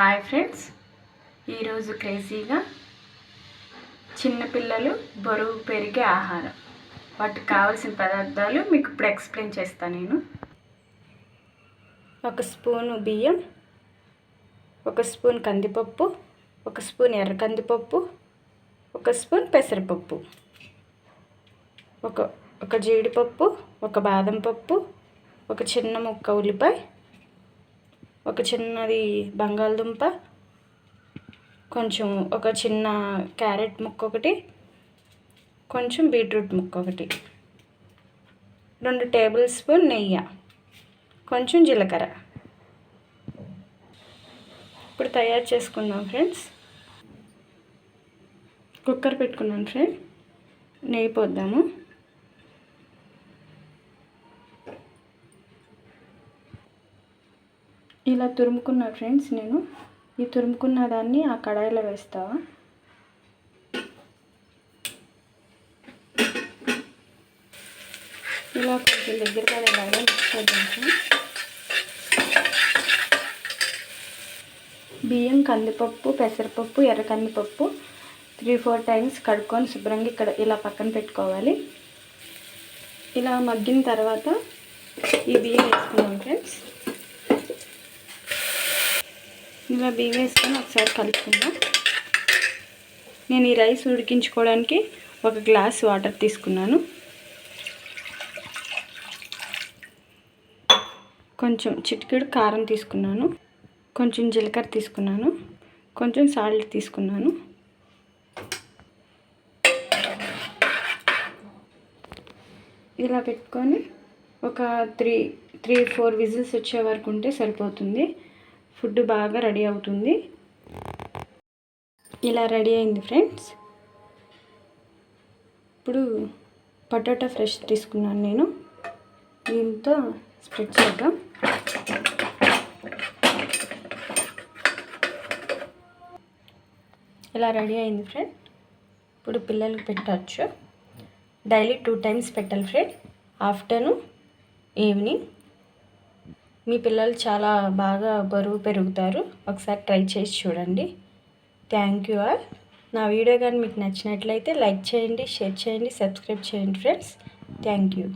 Hi friends. ఈరోజు క్రేజీగా చిన్నపిల్లలు బరువు పెరిగే ఆహారం. వాటికి కావాల్సిన పదార్థాలు మీకు ఇప్పుడు ఎక్స్ప్లెయిన్ చేస్తాను నేను. ఒక స్పూను బియ్యం ఒక స్పూన్ కందిపప్పు ఒక స్పూన్ ఎర్ర కందిపప్పు ఒక స్పూన్ పెసరపప్పు ఒక ఒక జీడిపప్పు ఒక బాదం పప్పు ఒక చిన్న ముక్క ఉల్లిపాయ ఒక చిన్నది బంగాళదుంప కొంచెం ఒక చిన్న క్యారెట్ ముక్క ఒకటి కొంచెం బీట్రూట్ ముక్క ఒకటి రెండు టేబుల్ స్పూన్ నెయ్యి కొంచెం జీలకర్ర. ఇప్పుడు తయారు చేసుకుందాం ఫ్రెండ్స్. కుక్కర్ పెట్టుకున్నాను ఫ్రెండ్. నెయ్యి పోద్దాము. ఇలా తురుముకున్న ఫ్రెండ్స్ నేను ఈ తురుముకున్న దాన్ని ఆ కడాయిలో వేస్తా ఇలా కొంచెం దగ్గర పడేలాగా మిక్స్ చేద్దాం బియ్యం కందిపప్పు పెసరపప్పు ఎర్ర కందిపప్పు త్రీ ఫోర్ టైమ్స్ కడుక్కొని శుభ్రంగా ఇక్కడ ఇలా పక్కన పెట్టుకోవాలి. ఇలా మగ్గిన తర్వాత ఈ బియ్యం వేసుకున్నాం ఫ్రెండ్స్. ఇందులో బియ్యం వేసుకొని ఒకసారి కలుపుకుందాం. నేను ఈ రైస్ ఉడికించుకోవడానికి ఒక గ్లాస్ వాటర్ తీసుకున్నాను. కొంచెం చిటికెడు కారం తీసుకున్నాను. కొంచెం జీలకర్ర తీసుకున్నాను. కొంచెం సాల్ట్ తీసుకున్నాను. ఇలా పెట్టుకొని ఒక త్రీ త్రీ ఫోర్ విజిల్స్ వచ్చే వరకు ఉంటే సరిపోతుంది. ఫుడ్ బాగా రెడీ అవుతుంది. ఇలా రెడీ అయింది ఫ్రెండ్స్. ఇప్పుడు పొటాటో ఫ్రెష్ తీసుకున్నాను నేను. దీంతో స్ప్రెడ్ చేద్దాం. ఇలా రెడీ అయింది ఫ్రెండ్. ఇప్పుడు పిల్లలకు పెట్టచ్చు. డైలీ టూ టైమ్స్ పెట్టాలి ఫ్రెండ్. Afternoon evening. మీ పిల్లలు చాలా బాగా బరువు పెరుగుతారు. ఒకసారి ట్రై చేసి చూడండి. థ్యాంక్ యూ ఆల్ నా వీడియో కానీ మీకు నచ్చినట్లయితే లైక్ చేయండి షేర్ చేయండి సబ్స్క్రైబ్ చేయండి ఫ్రెండ్స్. Thank you